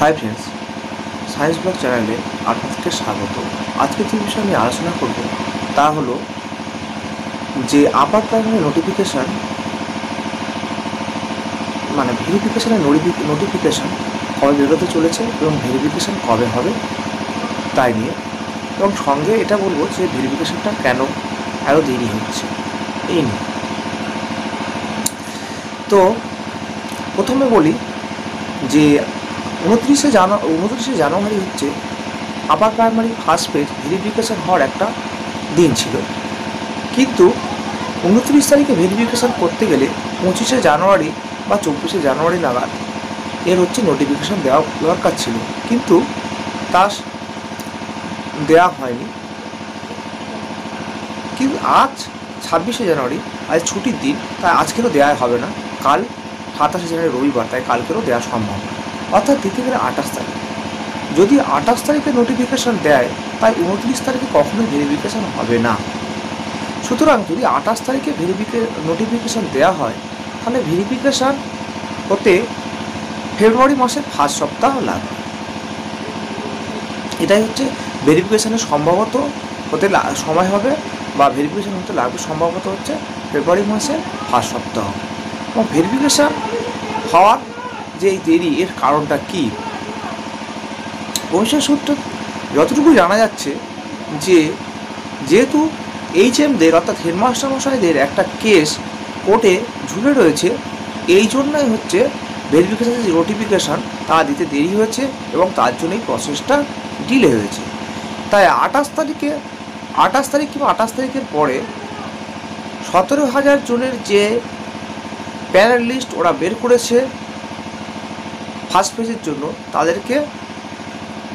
Hi friends science blog চ্যানেলে আপনাদেরকে স্বাগত। আজকে যে বিষয়ে আমি আলোচনা করব, তা হলো যে আপার প্রাইমারি নোটিফিকেশান মানে ভেরিফিকেশানের নোটিফিকেশান কবে বেরোতে চলেছে এবং ভেরিফিকেশান কবে হবে, তাই নিয়ে। এবং সঙ্গে এটা বলব যে ভেরিফিকেশানটা কেন এত দেরি হচ্ছে, এই নিয়ে। তো প্রথমে বলি যে উনত্রিশে জানু উনত্রিশে জানুয়ারি হচ্ছে upper primary first page verification হওয়ার একটা দিন ছিল। কিন্তু উনত্রিশ তারিখে ভেরিফিকেশান করতে গেলে পঁচিশে জানুয়ারি বা চব্বিশে জানুয়ারি নাগাদ এর হচ্ছে নোটিফিকেশান দেওয়া দরকার ছিল। কিন্তু তা দেওয়া হয়নি। কিন্তু আজ ছাব্বিশে জানুয়ারি, আজ ছুটির দিন, তাই আজকেরও দেওয়া হবে না। কাল সাতাশে জানুয়ারি রবিবার, তাই কালকেরও দেওয়া সম্ভব। অর্থাৎ দিতে গেলে আঠাশ তারিখ। যদি আঠাশ তারিখে নোটিফিকেশান দেয়, তাই উনত্রিশ তারিখে কখনোই ভেরিফিকেশান হবে না। সুতরাং যদি আঠাশ তারিখে ভেরিফিকে নোটিফিকেশান দেওয়া হয়, তাহলে ভেরিফিকেশান হতে ফেব্রুয়ারি মাসের ফার্স্ট সপ্তাহ লাগবে। এটাই হচ্ছে ভেরিফিকেশানের সম্ভবত হতে সময় হবে বা ভেরিফিকেশান হতে লাগবে সম্ভবত হচ্ছে ফেব্রুয়ারি মাসের ফার্স্ট সপ্তাহ। এবং ভেরিফিকেশান হওয়ার যে এই দেরি, এর কারণটা কী? কমিশন সূত্র যতটুকু জানা যাচ্ছে যে, যেহেতু এইচ এমদের অর্থাৎ হেডমাস্টার মশাইদের একটা কেস কোর্টে ঝুলে রয়েছে, এই জন্যই হচ্ছে ভেরিফিকেশান যে নোটিফিকেশান তা দিতে দেরি হয়েছে এবং তার জন্যই প্রসেসটা ডিলে হয়েছে। তাই আঠাশ তারিখে, আঠাশ তারিখ কিংবা আঠাশ তারিখের পরে সতেরো হাজার জনের যে প্যানেল লিস্ট ওরা বের করেছে ফার্স্ট পেজের জন্য তাদেরকে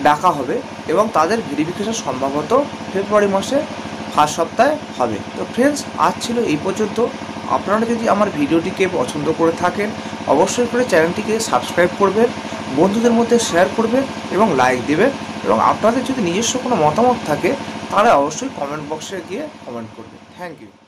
ডাকা হবে এবং তাদের ভেরিফিকেশন সম্ভবত ফেব্রুয়ারি মাসে ফার্স্ট সপ্তাহে হবে। তো ফ্রেন্ডস আজ ছিল এই পর্যন্ত। আপনারা যদি আমার ভিডিওটিকে পছন্দ করে থাকেন, অবশ্যই করে চ্যানেলটিকে সাবস্ক্রাইব করবেন, বন্ধুদের মধ্যে শেয়ার করবেন এবং লাইক দেবেন এবং আপনাদের যদি নিজস্ব কোনো মতামত থাকে তাহলে অবশ্যই কমেন্ট বক্সে গিয়ে কমেন্ট করবেন থ্যাংক ইউ